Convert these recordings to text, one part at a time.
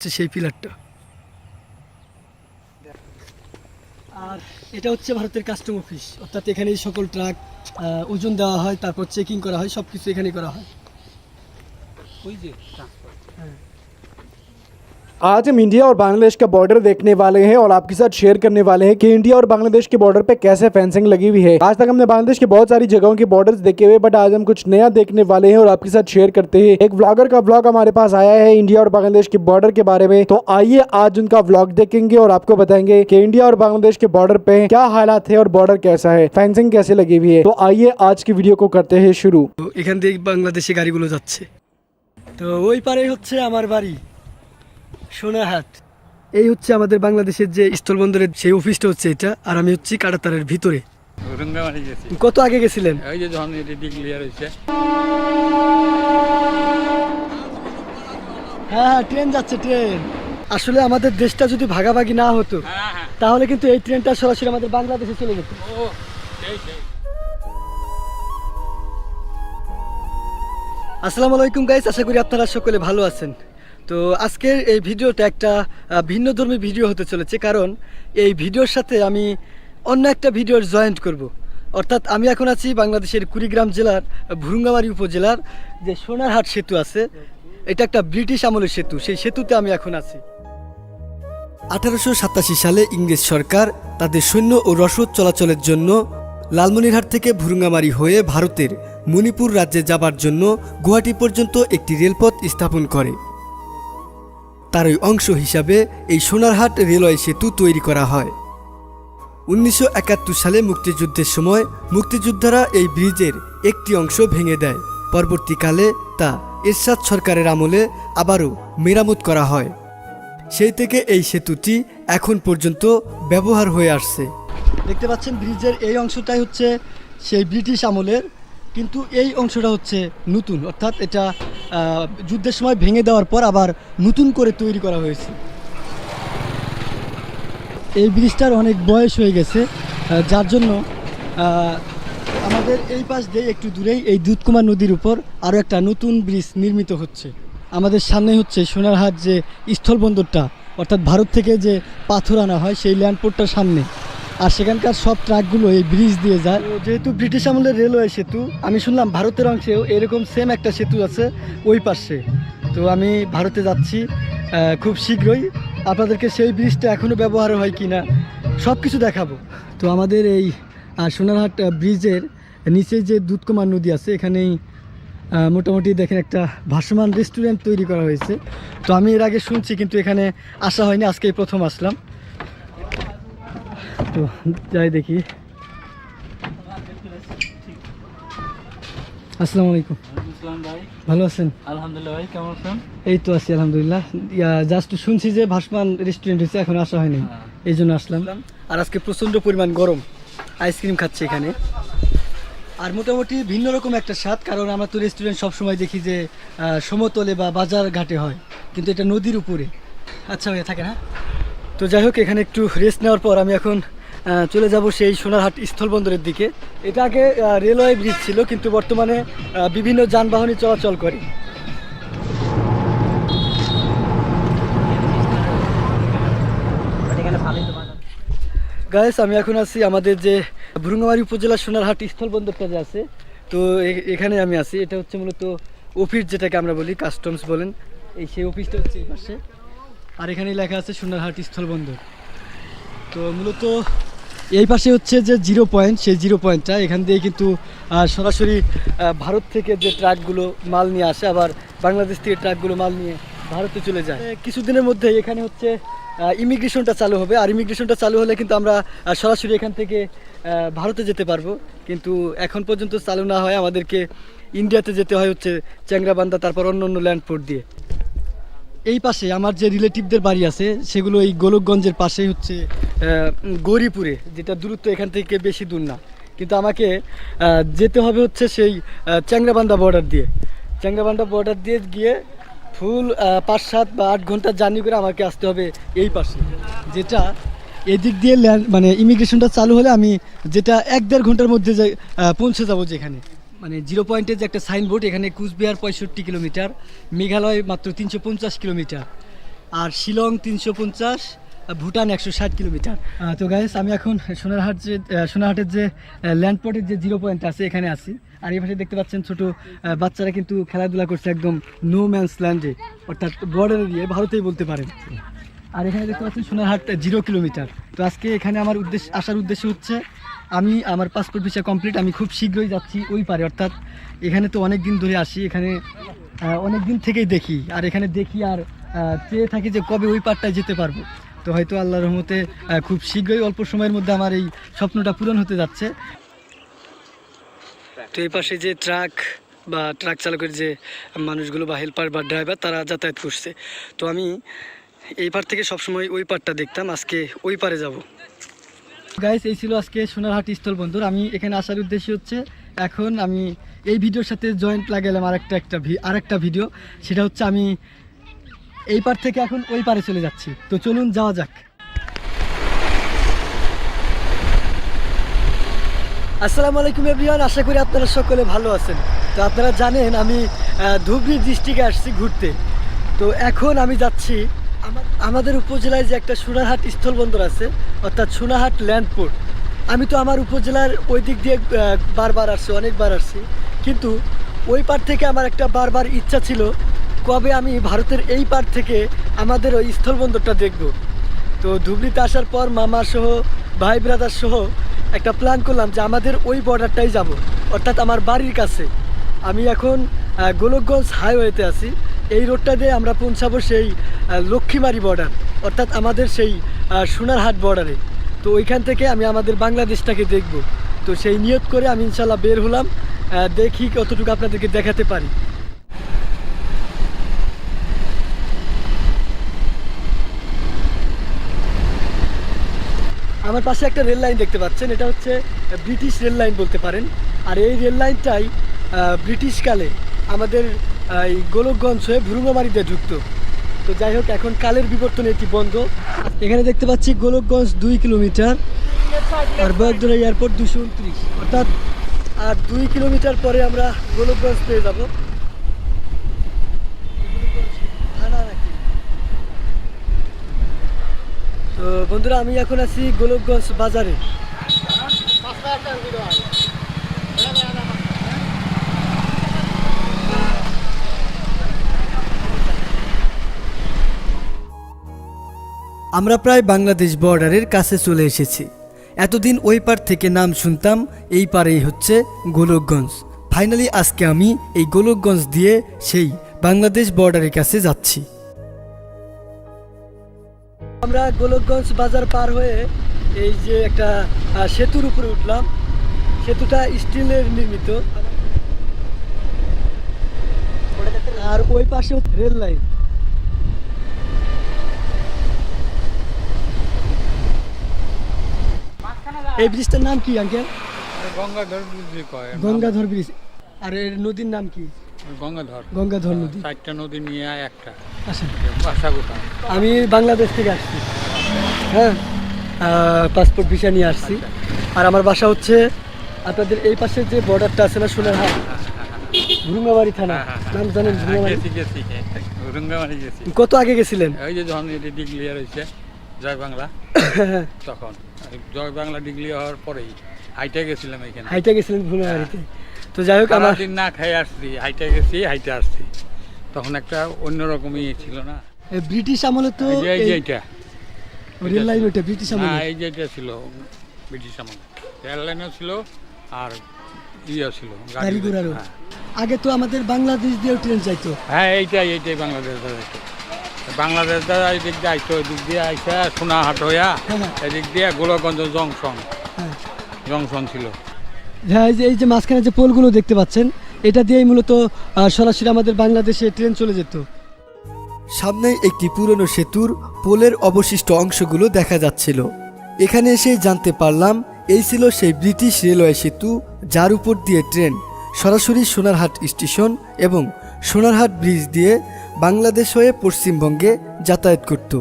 হচ্ছে সেই পিলারটা। আর এটা হচ্ছে ভারতের কাস্টম অফিস। অর্থাৎ এখানে সকল ট্রাক আহ, ওজন দেওয়া হয় তারপর চেকিং করা হয় সব কিছু এখানে করা হয়। ওই যে হ্যাঁ। आज हम इंडिया और बांग्लादेश का बॉर्डर देखने वाले हैं और आपके साथ शेयर करने वाले हैं कि इंडिया और बांग्लादेश के बॉर्डर पे कैसे फेंसिंग लगी हुई है आज तक हमने बांग्लादेश की बहुत सारी जगहों के बॉर्डर्स देखे हुए बट आज हम कुछ नया देखने वाले हैं और आपके साथ शेयर करते हैं एक ब्लॉगर का ब्लॉग हमारे पास आया है इंडिया और बांग्लादेश के बॉर्डर के बारे में तो आइए आज उनका ब्लॉग देखेंगे और आपको बताएंगे कि इंडिया और बांग्लादेश के बॉर्डर पे क्या हालात है और बॉर्डर कैसा है फेंसिंग कैसे लगी हुई है तो आइए आज की वीडियो को करते हैं शुरू তো এখান থেকে বাংলাদেশি গাড়িগুলো যাচ্ছে তো ওই পারে হচ্ছে আমার বাড়ি সোনারহাট এই হচ্ছে আমাদের বাংলাদেশের যে স্থলবন্দরের সেই অফিসটা হচ্ছে এটা আর আমি হচ্ছি কাটাতারের ভিতরে। কত আগে গেছিলেন? ওই যে যখন এটি ডিক্লিয়ার হয়েছে। হ্যাঁ হ্যাঁ ট্রেন যাচ্ছে ট্রেন। আসলে আমাদের দেশটা যদি ভাগাভাগি না হতো হ্যাঁ হ্যাঁ। তাহলে কিন্তু এই ট্রেনটা সরাসরি আমাদের বাংলাদেশে চলে যেত। আসসালামু আলাইকুম গাইস আশা করি আপনারা সকলে ভালো আছেন। তো আজকের এই ভিডিওটা একটা আহ, ভিন্ন ধর্মী ভিডিও হতে চলেছে কারণ এই ভিডিওর সাথে আমি অন্য একটা ভিডিওর জয়েন্ট করব। অর্থাৎ আমি এখন আছি বাংলাদেশের কুড়িগ্রাম জেলার ভুরুঙ্গামারি উপজেলার যে সোনারহাট সেতু আছে এটা একটা ব্রিটিশ আমলের সেতু সেই সেতুতে আমি এখন আছি। আঠারোশো সাতাশি সালে ইংরেজ সরকার তাদের সৈন্য ও রসদ চলাচলের জন্য লালমনিরহাট থেকে ভুরুঙ্গামারি হয়ে ভারতের মণিপুর রাজ্যে যাবার জন্য গুয়াহাটি পর্যন্ত একটি রেলপথ স্থাপন করে। তারই অংশ হিসাবে এই সোনারহাট রেলওয়ে সেতু তৈরি করা হয়। উনিশশো একাত্তর সালে মুক্তিযুদ্ধের সময় মুক্তিযোদ্ধারা এই ব্রিজের একটি অংশ ভেঙে দেয়। পরবর্তীকালে তা এরশাদ সরকারের আমলে আবারও মেরামত করা হয়। সেই থেকে এই সেতুটি এখন পর্যন্ত ব্যবহার হয়ে আসছে। দেখতে পাচ্ছেন, ব্রিজের এই অংশটাই হচ্ছে সেই ব্রিটিশ আমলের, কিন্তু এই অংশটা হচ্ছে নতুন। অর্থাৎ এটা যুদ্ধের সময় ভেঙে দেওয়ার পর আবার নতুন করে তৈরি করা হয়েছে। এই ব্রিজটার অনেক বয়স হয়ে গেছে যার জন্য আমাদের এই পাশ দিয়ে একটু দূরেই এই দুধকুমার নদীর উপর আরও একটা নতুন ব্রিজ নির্মিত হচ্ছে। আমাদের সামনে হচ্ছে সোনারহাট যে স্থলবন্দরটা, অর্থাৎ ভারত থেকে যে পাথর আনা হয় সেই ল্যান্ডপোর্টটার সামনে। আর সেখানকার সব ট্রাকগুলো এই ব্রিজ দিয়ে যায়। যেহেতু ব্রিটিশ আমলের রেলওয়ে সেতু আমি শুনলাম ভারতের অংশেও এরকম সেম একটা সেতু আছে ওই পাশে। তো আমি ভারতে যাচ্ছি খুব শীঘ্রই। আপনাদেরকে সেই ব্রিজটা এখনও ব্যবহার হয় কি না সব কিছু দেখাবো। তো আমাদের এই সোনারহাট ব্রিজের নিচে যে দুধকুমার নদী আছে এখানেই মোটামুটি দেখেন একটা ভাসমান রেস্টুরেন্ট তৈরি করা হয়েছে। তো আমি এর আগে শুনছি কিন্তু এখানে আসা হয়নি আজকেই প্রথম আসলাম। তো যাই দেখি। আসসালামু আলাইকুম। ভাই। ভালো আছেন? আলহামদুলিল্লাহ ভাই কেমন আছেন? এই তো আছি আলহামদুলিল্লাহ। জাস্ট শুনছি যে ভাসমান রেস্টুরেন্ট হয়েছে এখন আসা হয়নি। এই জন্য আসলাম। আর আজকে প্রচণ্ড পরিমাণ গরম। আইসক্রিম খাচ্ছি এখানে। আর মোটামুটি ভিন্ন রকম একটা স্বাদ কারণ আমরা তো রেস্টুরেন্ট সবসময় দেখি যে সমতলে বা বাজার ঘাটে হয়। কিন্তু এটা নদীর উপরে। আচ্ছা ভাইয়া থাকে না তো যাই হোক, এখানে একটু রেস্ট নেওয়ার পর আমি এখন চলে যাব সেই সোনারহাট স্থলবন্দরের দিকে। এটা আগে রেলওয়ে ব্রিজ ছিল, কিন্তু বর্তমানে বিভিন্ন যানবাহনই চলাচল করে। গাইস আমি এখন আছি আমাদের যে ভুরুঙ্গামারি উপজেলার সোনারহাট স্থলবন্দরটা যে আছে, তো এখানে আমি আছি। এটা হচ্ছে মূলত অফিস যেটাকে আমরা বলি কাস্টমস বলেন। এই সেই অফিসটা হচ্ছে এই পাশে। আর এখানে লেখা আছে সোনারহাট স্থলবন্দর তো মূলত এই পাশে হচ্ছে যে জিরো পয়েন্ট, সেই জিরো পয়েন্টটা, এখান দিয়ে কিন্তু সরাসরি ভারত থেকে যে ট্রাকগুলো মাল নিয়ে আসে, আবার বাংলাদেশ থেকে ট্রাকগুলো মাল নিয়ে ভারতে চলে যায়। কিছুদিনের মধ্যে এখানে হচ্ছে ইমিগ্রেশনটা চালু হবে। আর ইমিগ্রেশনটা চালু হলে কিন্তু আমরা সরাসরি এখান থেকে ভারতে যেতে পারব। কিন্তু এখন পর্যন্ত চালু না হয় আমাদেরকে ইন্ডিয়াতে যেতে হয় হচ্ছে চ্যাংরাবান্ধা তারপর অন্য অন্য ল্যান্ডপোর্ট দিয়ে। এই পাশে আমার যে রিলেটিভদের বাড়ি আছে, সেগুলো এই গোলকগঞ্জের পাশে হচ্ছে গৌরীপুরে, যেটা দূরত্ব এখান থেকে বেশি দূর না। কিন্তু আমাকে যেতে হবে হচ্ছে সেই চ্যাংরাবান্ধা বর্ডার দিয়ে। চ্যাংরাবান্ধা বর্ডার দিয়ে গিয়ে ফুল পাঁচ সাত বা আট ঘণ্টা জার্নি করে আমাকে আসতে হবে এই পাশে। যেটা এদিক দিয়ে ল্যান্ড মানে ইমিগ্রেশনটা চালু হলে আমি যেটা এক দেড় ঘণ্টার মধ্যে পৌঁছে যাব যেখানে। মানে জিরো পয়েন্টের যে একটা সাইনবোর্ড, এখানে কুচবিহার পঁয়ষট্টি কিলোমিটার, মেঘালয় মাত্র তিনশো পঞ্চাশ কিলোমিটার, আর শিলং তিনশো পঞ্চাশ ভুটান একশো ষাট কিলোমিটার। তো গাইস আমি এখন সোনারহাট যে সোনারহাটের যে ল্যান্ডপোর্টের যে জিরো পয়েন্ট আছে, এখানে আছি। আর এই পাশে দেখতে পাচ্ছেন ছোট বাচ্চারা কিন্তু খেলাধুলা করছে একদম নো ম্যানস ল্যান্ডে অর্থাৎ বর্ডারে দিয়ে, ভারতেই বলতে পারেন। আর এখানে দেখতে পাচ্ছেন সোনারহাট জিরো কিলোমিটার। তো আজকে এখানে আমার উদ্দেশ্য, আসার উদ্দেশ্য হচ্ছে আমি আমার পাসপোর্ট ভিসা কমপ্লিট আমি খুব শীঘ্রই যাচ্ছি ওই পারে, অর্থাৎ এখানে তো অনেক দিন ধরে আসি, এখানে অনেক দিন থেকেই দেখি, আর এখানে দেখি আর চেয়ে থাকি যে কবে ওই পারটায় যেতে পারব। তো হয়তো আল্লাহ রহমতে খুব শীঘ্রই অল্প সময়ের মধ্যে আমার এই স্বপ্নটা পূরণ হতে যাচ্ছে। তো এই পাশে যে ট্রাক বা ট্রাক চালকের যে মানুষগুলো বা হেল্পার বা ড্রাইভার তারা যাতায়াত করছে। তো আমি এই পার থেকে সবসময় ওই পারটা দেখতাম, আজকে ওই পারে যাব। গাইস এই ছিল আজকে সোনারহাট স্থল বন্দর আমি এখানে আসার উদ্দেশ্য হচ্ছে, এখন আমি এই ভিডিওর সাথে জয়েন্ট লাগালাম আরেকটা একটা আরেকটা ভিডিও সেটা হচ্ছে আমি এই পার থেকে এখন ওই পারে চলে যাচ্ছি। তো চলুন যাওয়া যাক। আসসালামু আলাইকুম এভরিওয়ান আশা করি আপনারা সকলে ভালো আছেন। তো আপনারা জানেন আমি ধুবড়ি ডিস্ট্রিক্টে আসছি ঘুরতে। তো এখন আমি যাচ্ছি আমাদের উপজেলায় যে একটা সোনারহাট স্থলবন্দর আছে, অর্থাৎ সোনারহাট ল্যান্ডপোর্ট আমি তো আমার উপজেলার ওই দিক দিয়ে বারবার আসছি, অনেকবার আসছি। কিন্তু ওই পার থেকে আমার একটা বারবার ইচ্ছা ছিল, কবে আমি ভারতের এই পার থেকে আমাদের ওই স্থলবন্দরটা দেখব। তো ধুবড়িতে আসার পর মামা সহ, ভাই ব্রাদার সহ একটা প্ল্যান করলাম যে আমাদের ওই বর্ডারটাই যাব, অর্থাৎ আমার বাড়ির কাছে। আমি এখন গোলকগঞ্জ হাইওয়েতে আছি। এই রোডটা দিয়ে আমরা পৌঁছাবো সেই লক্ষ্মীমারি বর্ডার অর্থাৎ আমাদের সেই সোনারহাট বর্ডারে তো ওইখান থেকে আমি আমাদের বাংলাদেশটাকে দেখব। তো সেই নিয়ত করে আমি ইনশাল্লাহ বের হলাম দেখি কতটুকু আপনাদেরকে দেখাতে পারি। আমার পাশে একটা রেল লাইন দেখতে পাচ্ছেন, এটা হচ্ছে ব্রিটিশ রেল লাইন বলতে পারেন। আর এই রেল লাইনটাই ব্রিটিশকালে আমাদের এই গোলকগঞ্জ হয়ে ভুরুঙ্গামারিতে ঢুকতো তো যাই হোক, এখন কালের বিবর্তনে এটি বন্ধ। এখানে দেখতে পাচ্ছি গোলকগঞ্জ দুই কিলোমিটার আর বয়কদরা এয়ারপোর্ট দুশো উনত্রিশ। অর্থাৎ, আর দুই কিলোমিটার পরে আমরা গোলকগঞ্জ পেয়ে যাব। তো বন্ধুরা, আমি এখন আছি গোলকগঞ্জ বাজারে। আমরা প্রায় বাংলাদেশ বর্ডারের কাছে চলে এসেছি। এতদিন ওই পার থেকে নাম শুনতাম, এই পারেই হচ্ছে গোলকগঞ্জ। ফাইনালি আজকে আমি এই গোলকগঞ্জ দিয়ে সেই বাংলাদেশ বর্ডারের কাছে যাচ্ছি। আমরা গোলকগঞ্জ বাজার পার হয়ে এই যে একটা সেতুর উপরে উঠলাম। সেতুটা স্টিলের নির্মিত। আর ওই পাশে রেল লাইন। এই ব্রিজটার নাম কি আঙ্কেল? গঙ্গাধর বুঝলি কয় গঙ্গাধর ব্রিজ। আর এর নদীর নাম কি? গঙ্গাধর। গঙ্গাধর নদী। চারটা নদী নিয়ে একটা। কোথায়? আমি বাংলাদেশ থেকে আসছি। হ্যাঁ পাসপোর্ট ভিসা নিয়ে আসছি। আর আমার বাসা হচ্ছে আপনাদের এই পাশে যে বর্ডারটা আছে না ভুরুঙ্গাবাড়ি থানা। নাম জানেন ভুরুঙ্গাবাড়ি? গেছি রঙ্গামারি গেছি। কত আগে গেছিলেন? ওই যে যখন ডিগ্লিয়ার হয়েছে জয় বাংলা। তখন। জয় বাংলা ডিগ্লি হওয়ার পরেই হাইটে গেছিলাম এখানে। হাইটে গেছিলেন ভুরুঙ্গাবাড়িতে তো যাই হোক আমার দিন না খাই আসছি হাইটে গেছি হাইটে আসছি। তখন একটা অন্যরকমই ছিল না? এই ব্রিটিশ আমলে তো এই যে এইটা। রেল লাইন ওইটা ব্রিটিশ আমলে। হ্যাঁ এই যে এটা ছিল ব্রিটিশ আমল। রেললাইনও ছিল আর ইয়ে ছিল গাড়ি ঘোড়ারও। হ্যাঁ। আগে তো আমাদের বাংলাদেশ দিয়েও ট্রেন যাইতো। হ্যাঁ এইটাই এইটাই বাংলাদেশ যাইতো। বাংলাদেশ দ্বারা এদিক দিয়ে আইতো এদিক দিয়ে আইসা সোনাহাট হইয়া হ্যাঁ। এদিক দিয়ে গোলগঞ্জ জংশন। হ্যাঁ। জংশন ছিল। হ্যাঁ এই যে এই যে মাঝখানে যে পোলগুলো দেখতে পাচ্ছেন এটা দিয়েই মূলত সরাসরি আমাদের বাংলাদেশে ট্রেন চলে যেত। সামনে একটি পুরনো সেতুর পোলের অবশিষ্ট অংশগুলো দেখা যাচ্ছিল। এখানে এসেই জানতে পারলাম এই ছিল সেই ব্রিটিশ রেলওয়ে সেতু যার উপর দিয়ে ট্রেন সরাসরি সোনারহাট স্টেশন এবং সোনারহাট ব্রিজ দিয়ে বাংলাদেশ হয়ে পশ্চিমবঙ্গে যাতায়াত করত।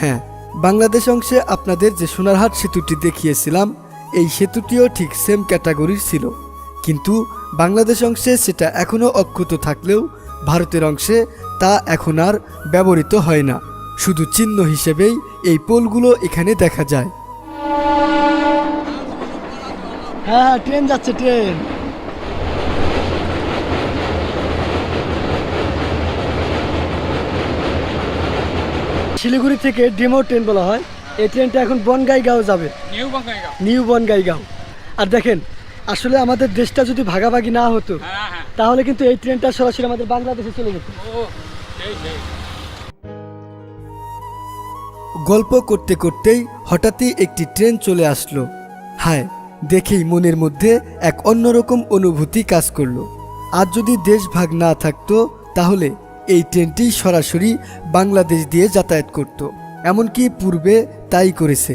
হ্যাঁ বাংলাদেশ অংশে আপনাদের যে সোনারহাট সেতুটি দেখিয়েছিলাম, এই সেতুটিও ঠিক সেম ক্যাটাগরির ছিল। কিন্তু বাংলাদেশ অংশে সেটা এখনও অক্ষত থাকলেও ভারতের অংশে তা এখন আর ব্যবহৃত হয় না। শুধু চিহ্ন হিসেবেই এই পোলগুলো এখানে দেখা যায়। হ্যাঁ হ্যাঁ ট্রেন যাচ্ছে, ট্রেন। শিলিগুড়ি থেকে ডেমো ট্রেন বলা হয়। এই ট্রেনটা এখন বনগাইগাঁও যাবে। নিউ বনগাইগাঁও। আর দেখেন আসলে আমাদের দেশটা যদি ভাগাভাগি না হতো হ্যাঁ হ্যাঁ। তাহলে কিন্তু এই ট্রেনটা সরাসরি আমাদের বাংলাদেশে চলে যেত। গল্প করতে করতেই হঠাৎই একটি ট্রেন চলে আসলো। হায় দেখেই মনের মধ্যে এক অন্যরকম অনুভূতি কাজ করল। আর যদি দেশ ভাগ না থাকতো তাহলে এই ট্রেনটি সরাসরি বাংলাদেশ দিয়ে যাতায়াত করত। এমনকি পূর্বে তাই করেছে।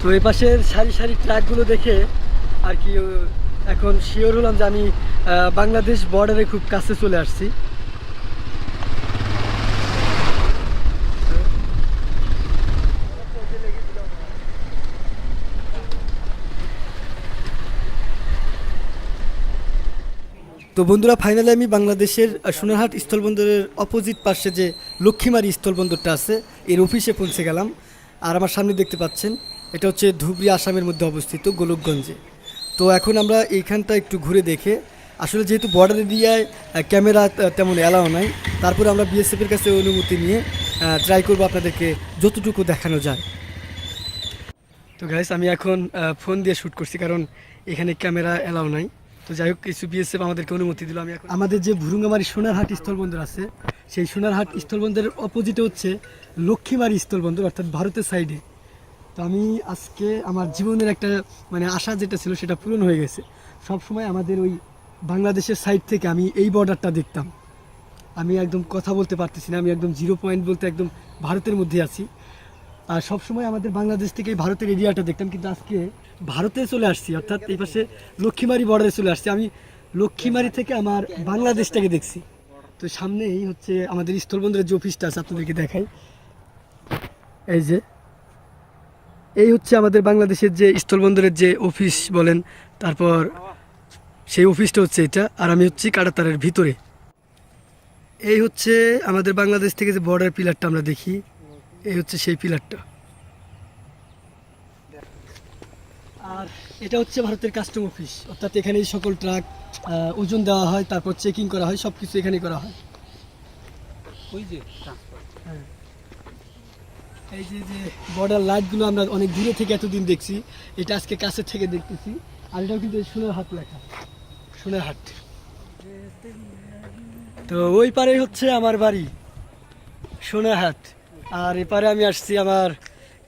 তো এই পাশের সারি সারি ট্রাকগুলো দেখে আর কি, এখন শিওর হলাম যে আমি বাংলাদেশ বর্ডারে খুব কাছে চলে আসছি। তো বন্ধুরা ফাইনালি আমি বাংলাদেশের সোনারহাট স্থলবন্দরের অপোজিট পাশে যে লক্ষ্মীমারি স্থলবন্দরটা আছে, এর অফিসে পৌঁছে গেলাম। আর আমার সামনে দেখতে পাচ্ছেন, এটা হচ্ছে ধুবড়ি, আসামের মধ্যে অবস্থিত গোলকগঞ্জে। তো এখন আমরা এইখানটা একটু ঘুরে দেখে, আসলে যেহেতু বর্ডার এরিয়ায় ক্যামেরা তেমন অ্যালাও নাই, তারপরে আমরা বিএসএফের কাছে অনুমতি নিয়ে ট্রাই করব আপনাদেরকে যতটুকু দেখানো যায়। তো গাইস আমি এখন ফোন দিয়ে শ্যুট করছি, কারণ এখানে ক্যামেরা অ্যালাউ নাই। তো যাই হোক, কিছু বিএসএফ আমাদেরকে অনুমতি দিল, আমি এখন আমাদের যে ভুরুঙ্গামারি সোনারহাট স্থলবন্দর আছে, সেই সোনারহাট স্থলবন্দরের অপোজিটে হচ্ছে লক্ষ্মীমারি স্থলবন্দর, অর্থাৎ ভারতের সাইডে তো আমি আজকে আমার জীবনের একটা মানে আশা যেটা ছিল, সেটা পূরণ হয়ে গেছে। সব সময় আমাদের ওই বাংলাদেশের সাইড থেকে আমি এই বর্ডারটা দেখতাম। আমি একদম কথা বলতে পারতেছি না, আমি একদম জিরো পয়েন্ট বলতে একদম ভারতের মধ্যে আছি। আর সবসময় আমাদের বাংলাদেশ থেকে ভারতের এরিয়াটা দেখতাম, কিন্তু আজকে ভারতে চলে আসছি, অর্থাৎ এই পাশে লক্ষ্মীমারি বর্ডারে চলে আসছি। আমি লক্ষ্মীমারি থেকে আমার বাংলাদেশটাকে দেখছি। তো সামনেই হচ্ছে আমাদের স্থলবন্দরের যে অফিসটা আছে, আপনাদেরকে দেখাই। এই যে, এই হচ্ছে আমাদের বাংলাদেশের যে স্থলবন্দরের যে অফিস বলেন, তারপর সেই অফিসটা হচ্ছে এটা। আর আমি হচ্ছি কাটাতারের ভিতরে। এই হচ্ছে আমাদের বাংলাদেশ থেকে যে বর্ডার পিলারটা আমরা দেখি, এই হচ্ছে সেই পিলারটা এটা হচ্ছে ভারতের কাস্টম অফিস অর্থাৎ এখানে সকল ট্রাক ওজন দেওয়া হয় তারপর চেকিং করা হয় সব কিছু এখানে করা হয়। ওই যে হ্যাঁ। এই যে যে বর্ডার লাইটগুলো আমরা অনেক দূরে থেকে এতদিন দেখছি এটা আজকে কাছে থেকে দেখতেছি। আর এটাও কিন্তু সোনার হাট লেখা। সোনার হাট তো ওই পারে হচ্ছে আমার বাড়ি সোনার হাট আর এপারে আমি আসছি আমার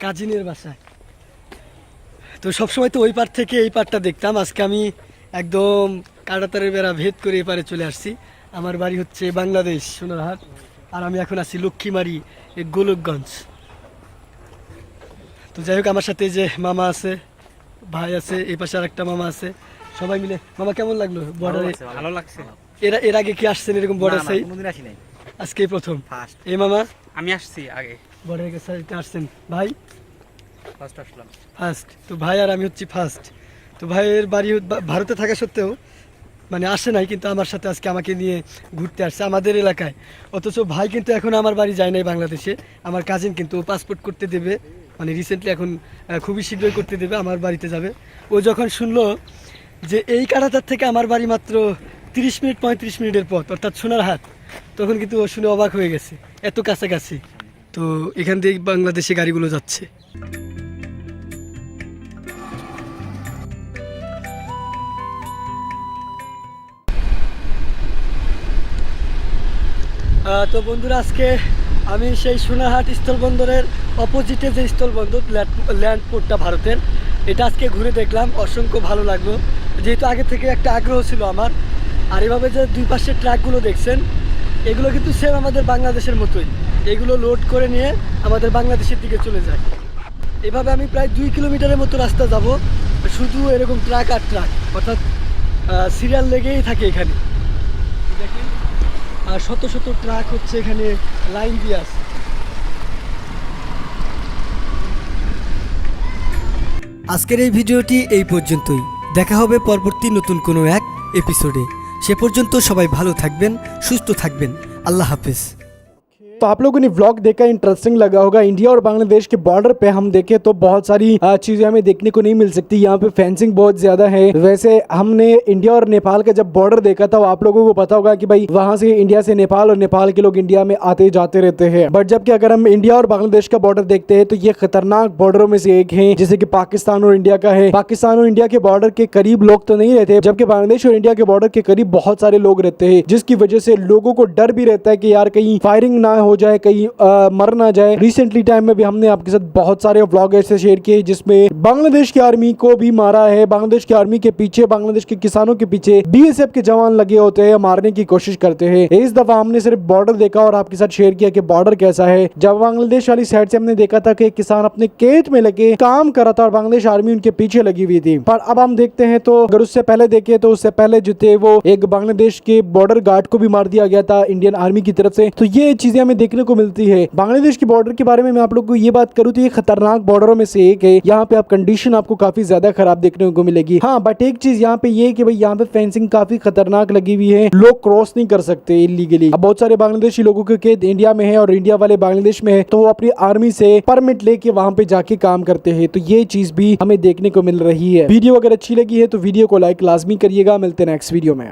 কাজিনের বাসায়। তো সবসময় তো ওই পার থেকে এই পারটা দেখতাম। আজকে আমি একদম কাটাতারের বেড়া ভেদ করে এপারে চলে আসছি। আমার বাড়ি হচ্ছে বাংলাদেশ সোনারহাট। আর আমি এখন আছি লক্ষ্মীমারি গোলকগঞ্জ। তো যাই হোক আমার সাথে যে মামা আছে ভাই আছে এই পাশে আর একটা মামা আছে। সবাই মিলে মামা কেমন লাগল বর্ডারে ভালো লাগছে এরা এর আগে কি আসছেন এরকম বর্ডার সাইড কোনোদিন আসি নাই। আজকে প্রথম। ফার্স্ট এই মামা? আমি আসছি আগে। বর্ডারের সাইডে আসছেন। ভাই? ফার্স্ট আসলাম। ফার্স্ট তো ভাই আর আমি হচ্ছি ফার্স্ট তো ভাইয়ের বাড়ি ভারতে থাকা সত্ত্বেও মানে আসে নাই, কিন্তু আমার সাথে আজকে আমাকে নিয়ে ঘুরতে আসছে আমাদের এলাকায়। অথচ ভাই কিন্তু এখন আমার বাড়ি যায় নাই বাংলাদেশে। আমার কাজিন কিন্তু পাসপোর্ট করতে দেবে মানে রিসেন্টলি এখন খুবই শীঘ্রই করতে দেবে, আমার বাড়িতে যাবে। ও যখন শুনলো যে এই কাটাতার থেকে আমার বাড়ি মাত্র তিরিশ মিনিট, পঁয়ত্রিশ মিনিটের পথ, অর্থাৎ সোনার হাট, তখন কিন্তু ও শুনে অবাক হয়ে গেছে, এত কাছাকাছি। তো এখান থেকে বাংলাদেশে গাড়িগুলো যাচ্ছে। তো বন্ধুরা, আজকে আমি সেই সোনারহাট স্থলবন্দরের অপোজিটে যে স্থলবন্দর ল্যান্ড- ল্যান্ডপোর্টটা ভারতের, এটা আজকে ঘুরে দেখলাম। অসংখ্য ভালো লাগল। যেহেতু আগে থেকে একটা আগ্রহ ছিল আমার, আর এভাবে যে দুই পাশের ট্রাকগুলো দেখছেন, এগুলো কিন্তু সেম আমাদের বাংলাদেশের মতোই। এগুলো লোড করে নিয়ে আমাদের বাংলাদেশের দিকে চলে যায়। এভাবে আমি প্রায় দুই কিলোমিটারের মতো রাস্তা যাব, শুধু এরকম ট্রাক আর ট্রাক, অর্থাৎ সিরিয়াল লেগেই থাকে এখানে। আর শত শত ট্রাক হচ্ছে এখানে লাইন দিয়ে আছে। আজকের এই ভিডিওটি এই পর্যন্তই। দেখা হবে পরবর্তী নতুন কোনো এক এপিসোডে সে পর্যন্ত সবাই ভালো থাকবেন, সুস্থ থাকবেন। আল্লাহ হাফেজ। तो आप लोगों ने व्लॉग देखा इंटरेस्टिंग लगा होगा। इंडिया और बांग्लादेश के बॉर्डर पे हम देखें तो बहुत सारी चीज़ें हमें देखने को नहीं मिल सकती। यहाँ पे फेंसिंग बहुत ज़्यादा है। वैसे हमने इंडिया और नेपाल का जब बॉर्डर देखा था, आप लोगों को पता होगा कि भाई वहाँ से इंडिया से नेपाल और नेपाल के लोग इंडिया में आते जाते रहते हैं। बट जबकि अगर हम इंडिया और बांग्लादेश का बॉर्डर देखते हैं तो ये खतरनाक बॉर्डरों में से एक है, जैसे कि पाकिस्तान और इंडिया का है। पाकिस्तान और इंडिया के बॉर्डर के करीब लोग तो नहीं रहते, जबकि बांग्लादेश और इंडिया के बॉर्डर के करीब बहुत सारे लोग रहते हैं, जिसकी वजह से लोगों को डर भी रहता है कि यार कहीं फायरिंग ना हो। जाए, कहीं मर ना जाए। रिसेंटली टाइम में भी हमने आपके साथ बहुत सारे व्लॉग ऐसे शेयर किए, जिसमें बांग्लादेश की आर्मी को भी मारा है। बांग्लादेश की आर्मी के पीछे बांग्लादेश के किसानों के पीछे बीएसएफ के जवान लगे होते हैं, मारने की कोशिश करते हैं। इस दफ़ा हमने सिर्फ़ बॉर्डर देखा और आपके साथ शेयर किया कि बॉर्डर कैसा है। जब बांग्लादेश वाली साइड से हमने देखा था कि किसान अपने खेत में लगे, काम कर रहा था और बांग्लादेश आर्मी उनके पीछे लगी हुई थी। पर अब हम देखते हैं तो अगर उससे पहले देखे तो उससे पहले जो थे वो एक बांग्लादेश के बॉर्डर गार्ड को भी मार दिया गया था इंडियन आर्मी की तरफ़ से। तो ये चीज़ें हमें देखने को मिलती है। बांग्लादेश के बॉर्डर के बारे में मैं आप लोग को ये बात करूँ तो ये खतरनाक बॉर्डरों में से एक है। यहाँ पे आप कंडीशन आपको काफ़ी ज़्यादा खराब देखने को मिलेगी। हाँ बट एक चीज़ यहाँ पे ये कि भाई यहाँ पे फेंसिंग काफ़ी खतरनाक लगी हुई है। लोग क्रॉस नहीं कर सकते इलीगली अब बहुत सारे बांग्लादेशी लोगों के कैद इंडिया में है और इंडिया वाले बांग्लादेश में है तो वो अपनी आर्मी से परमिट लेके वहाँ पे जाके काम करते हैं। तो ये चीज़ भी हमें देखने को मिल रही है। वीडियो अगर अच्छी लगी है तो वीडियो को लाइक लाजमी करिएगा। मिलते नेक्स्ट वीडियो में।